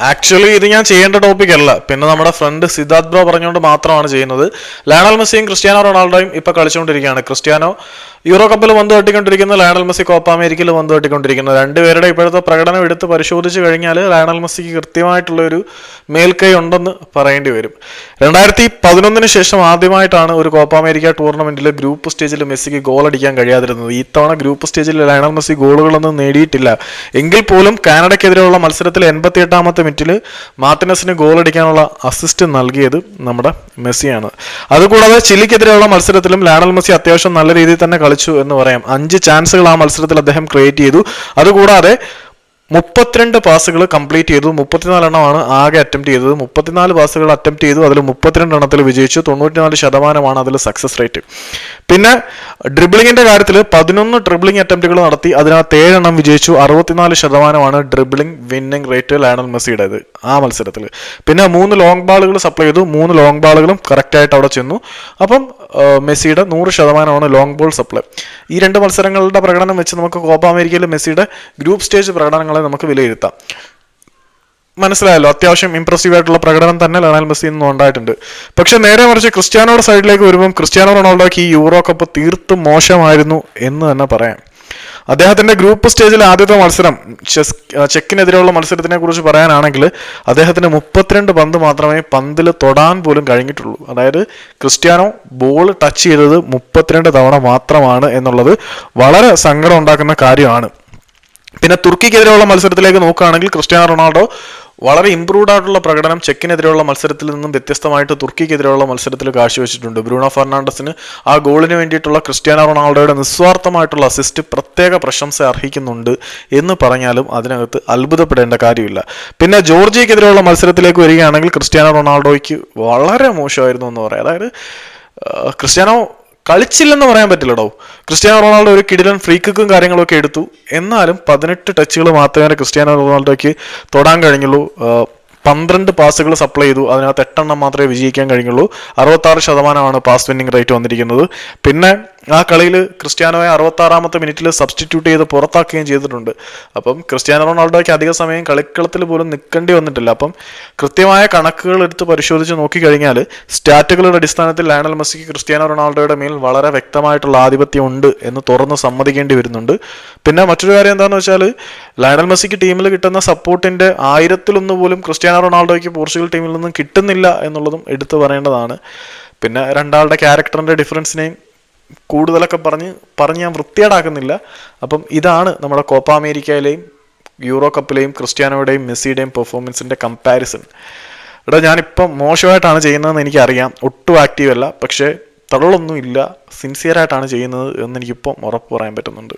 Actually ഇത് ഞാൻ ചെയ്യേണ്ട ടോപ്പിക് അല്ല. പിന്നെ നമ്മുടെ ഫ്രണ്ട് സിദ്ധാർത്ഥ് ബ്രോ പറഞ്ഞുകൊണ്ട് മാത്രമാണ് ചെയ്യുന്നത്. ലയണൽ മെസ്സിയും ക്രിസ്ത്യാനോ റൊണാൾഡോയും ഇപ്പൊ കളിച്ചുകൊണ്ടിരിക്കുകയാണ്. ക്രിസ്ത്യാനോ യൂറോ കപ്പിൽ വന്ന് തട്ടിക്കൊണ്ടിരിക്കുന്നു ലയണൽ മെസ്സി കോപ്പ അമേരിക്കയിൽ വന്ന് തട്ടിക്കൊണ്ടിരിക്കുന്നു. രണ്ടുപേരുടെ ഇപ്പോഴത്തെ പ്രകടനം എടുത്ത് പരിശോധിച്ച് കഴിഞ്ഞാൽ ലയണൽ മെസ്സിക്ക് കൃത്യമായിട്ടുള്ള ഒരു മേൽക്കൈ ഉണ്ടെന്ന് പറയേണ്ടി വരും. രണ്ടായിരത്തി പതിനൊന്നിന് ശേഷം ആദ്യമായിട്ടാണ് ഒരു കോപ്പ അമേരിക്ക ടൂർണമെന്റിൽ ഗ്രൂപ്പ് സ്റ്റേജിൽ മെസ്സിക്ക് ഗോൾ അടിക്കാൻ കഴിയാതിരുന്നത്. ഈ തവണ ഗ്രൂപ്പ് സ്റ്റേജിൽ ലയണൽ മെസ്സി ഗോളുകളൊന്നും നേടിയിട്ടില്ല. എങ്കിൽ പോലും കാനഡയ്ക്കെതിരെയുള്ള മത്സരത്തിൽ എൺപത്തി എട്ടാമത്തെ മിനിറ്റിൽ മാർട്ടിനസിന് ഗോളടിക്കാനുള്ള അസിസ്റ്റ് നൽകിയത് നമ്മുടെ മെസ്സിയാണ്. അതുകൂടാതെ ചിലിക്കെതിരെയുള്ള മത്സരത്തിലും ലയണൽ മെസ്സി അത്യാവശ്യം നല്ല രീതിയിൽ തന്നെ കളിച്ചു എന്ന് പറയാം. അഞ്ച് ചാൻസുകൾ ആ മത്സരത്തിൽ അദ്ദേഹം ക്രിയേറ്റ് ചെയ്തു. അതുകൂടാതെ മുപ്പത്തിരണ്ട് പാസുകൾ കംപ്ലീറ്റ് ചെയ്തു. മുപ്പത്തിനാലെണ്ണമാണ് ആകെ അറ്റംപ്റ്റ് ചെയ്തത്. മുപ്പത്തിനാല് പാസുകൾ അറ്റംപ്റ്റ് ചെയ്തു. അതിൽ മുപ്പത്തിരണ്ട് എണ്ണത്തിൽ വിജയിച്ചു. തൊണ്ണൂറ്റിനാല് ശതമാനമാണ് അതിൽ സക്സസ് റേറ്റ് പിന്നെ ഡ്രിബിളിങ്ങിന്റെ കാര്യത്തിൽ പതിനൊന്ന് ഡ്രിബിളിംഗ് അറ്റംപ്റ്റുകൾ നടത്തി. അതിനകത്ത് ഏഴെണ്ണം വിജയിച്ചു. അറുപത്തിനാല് ശതമാനമാണ് ഡ്രിബിളിംഗ് വിന്നിംഗ് റേറ്റ് ലയണൽ മെസ്സിയുടേത് ആ മത്സരത്തിൽ പിന്നെ മൂന്ന് ലോങ് ബാളുകൾ സപ്ലൈ ചെയ്തു. മൂന്ന് ലോങ് ബാളുകളും കറക്റ്റായിട്ട് അവിടെ ചെന്നു. അപ്പം മെസ്സിയുടെ നൂറ് ശതമാനമാണ് ലോങ് ബോൾ സപ്ലൈ ഈ രണ്ട് മത്സരങ്ങളുടെ പ്രകടനം വെച്ച് നമുക്ക് കോപ്പ അമേരിക്കയിൽ മെസ്സിയുടെ ഗ്രൂപ്പ് സ്റ്റേജ് പ്രകടനങ്ങളെ നമുക്ക് വിലയിരുത്താം. മനസ്സിലായല്ലോ അത്യാവശ്യം ഇംപ്രസീവ് ആയിട്ടുള്ള പ്രകടനം തന്നെ ലയണൽ മെസ്സി നിന്നും ഉണ്ടായിട്ടുണ്ട്. പക്ഷെ നേരെ മറിച്ച് ക്രിസ്ത്യാനോയുടെ സൈഡിലേക്ക് വരുമ്പോൾ ക്രിസ്ത്യാനോ റൊണാൾഡോയ്ക്ക് ഈ യൂറോ കപ്പ് തീർത്തും മോശമായിരുന്നു എന്ന് തന്നെ പറയാം. അദ്ദേഹത്തിന്റെ ഗ്രൂപ്പ് സ്റ്റേജിലെ ആദ്യത്തെ മത്സരം ചെസ് ചെക്കിനെതിരെയുള്ള മത്സരത്തിനെ കുറിച്ച് പറയാനാണെങ്കിൽ അദ്ദേഹത്തിന് മുപ്പത്തിരണ്ട് പന്ത് മാത്രമേ പന്തിൽ തൊടാൻ പോലും കഴിഞ്ഞിട്ടുള്ളൂ. അതായത് ക്രിസ്ത്യാനോ ബോൾ ടച്ച് ചെയ്തത് മുപ്പത്തിരണ്ട് തവണ മാത്രമാണ് എന്നുള്ളത് വളരെ സങ്കടം ഉണ്ടാക്കുന്ന കാര്യമാണ്. പിന്നെ തുർക്കിക്കെതിരെയുള്ള മത്സരത്തിലേക്ക് നോക്കുകയാണെങ്കിൽ ക്രിസ്ത്യാനോ റൊണാൾഡോ വളരെ ഇംപ്രൂവ്ഡ് ആയിട്ടുള്ള പ്രകടനം ചെക്കിനെതിരെയുള്ള മത്സരത്തിൽ നിന്നും വ്യത്യസ്തമായിട്ട് തുർക്കിക്കെതിരെയുള്ള മത്സരത്തിൽ കാഴ്ചവെച്ചിട്ടുണ്ട്. ബ്രൂണോ ഫെർണാണ്ടസിന് ആ ഗോളിന് വേണ്ടിയിട്ടുള്ള ക്രിസ്ത്യാനോ റൊണാൾഡോയുടെ നിസ്വാർത്ഥമായിട്ടുള്ള അസിസ്റ്റ് പ്രത്യേക പ്രശംസ അർഹിക്കുന്നുണ്ട് എന്ന് പറഞ്ഞാലും അതിനകത്ത് അത്ഭുതപ്പെടേണ്ട കാര്യമില്ല. പിന്നെ ജോർജിയക്കെതിരെയുള്ള മത്സരത്തിലേക്ക് വരികയാണെങ്കിൽ ക്രിസ്ത്യാനോ റൊണാൾഡോയ്ക്ക് വളരെ മോശമായിരുന്നു എന്ന് പറയാം. അതായത് ക്രിസ്ത്യാനോ കളിച്ചില്ലെന്ന് പറയാൻ പറ്റില്ലടോ. ക്രിസ്ത്യാനോ റൊണാൾഡോ ഒരു കിടിലൻ ഫ്രീ കിക്കും കാര്യങ്ങളൊക്കെ എടുത്തു. എന്നാലും പതിനെട്ട് ടച്ചുകൾ മാത്രമേ ക്രിസ്ത്യാനോ റൊണാൾഡോയ്ക്ക് തൊടാൻ കഴിഞ്ഞുള്ളൂ. പന്ത്രണ്ട് പാസുകൾ സപ്ലൈ ചെയ്തു. അതിനകത്ത് എട്ടെണ്ണം മാത്രമേ വിജയിക്കാൻ കഴിഞ്ഞുള്ളൂ. അറുപത്താറ് ശതമാനമാണ് പാസ് വിന്നിംഗ് റേറ്റ് വന്നിരിക്കുന്നത്. പിന്നെ ആ കളിയിൽ ക്രിസ്ത്യാനോയെ അറുപത്താറാമത്തെ മിനിറ്റിൽ സബ്സ്റ്റിറ്റ്യൂട്ട് ചെയ്ത് പുറത്താക്കുകയും ചെയ്തിട്ടുണ്ട്. അപ്പം ക്രിസ്ത്യാനോ റൊണാൾഡോയ്ക്ക് അധിക സമയം കളിക്കളത്തിൽ പോലും നിൽക്കേണ്ടി വന്നിട്ടില്ല. അപ്പം കൃത്യമായ കണക്കുകൾ എടുത്ത് പരിശോധിച്ച് നോക്കിക്കഴിഞ്ഞാൽ സ്റ്റാറ്റുകളുടെ അടിസ്ഥാനത്തിൽ ലയണൽ മെസ്സിക്ക് ക്രിസ്ത്യാനോ റൊണാൾഡോയുടെ മേൽ വളരെ വ്യക്തമായിട്ടുള്ള ആധിപത്യം ഉണ്ട് എന്ന് തുറന്ന് സമ്മതിക്കേണ്ടി വരുന്നുണ്ട്. പിന്നെ മറ്റൊരു കാര്യം എന്താണെന്ന് വെച്ചാൽ ലയണൽ മെസ്സിക്ക് ടീമിൽ കിട്ടുന്ന സപ്പോർട്ടിന്റെ ആയിരത്തിലൊന്ന് പോലും ക്രിസ്ത്യാനോ റൊണാൾഡോയ്ക്ക് പോർച്ചുഗൽ ടീമിൽ നിന്നും കിട്ടുന്നില്ല എന്നുള്ളതും എടുത്തു പറയേണ്ടതാണ്. പിന്നെ രണ്ടാളുടെ ക്യാരക്ടറിന്റെ ഡിഫറൻസിനെയും കൂടുതലൊക്കെ പറഞ്ഞ് പറഞ്ഞ് ഞാൻ വൃത്തിയേടാക്കുന്നില്ല അപ്പം ഇതാണ് നമ്മുടെ കോപ്പ അമേരിക്കയിലെയും യൂറോ കപ്പിലെയും ക്രിസ്ത്യാനോയുടെയും മെസ്സിയുടെയും പെർഫോമൻസിന്റെ കമ്പാരിസൺ എടാ ഞാനിപ്പം മോശമായിട്ടാണ് ചെയ്യുന്നതെന്ന് എനിക്കറിയാം. ഒട്ടും ആക്റ്റീവല്ല പക്ഷേ തള്ളൊന്നും സിൻസിയറായിട്ടാണ് ചെയ്യുന്നത് എന്നെനിക്കിപ്പം ഉറപ്പ് പറയാൻ പറ്റുന്നുണ്ട്.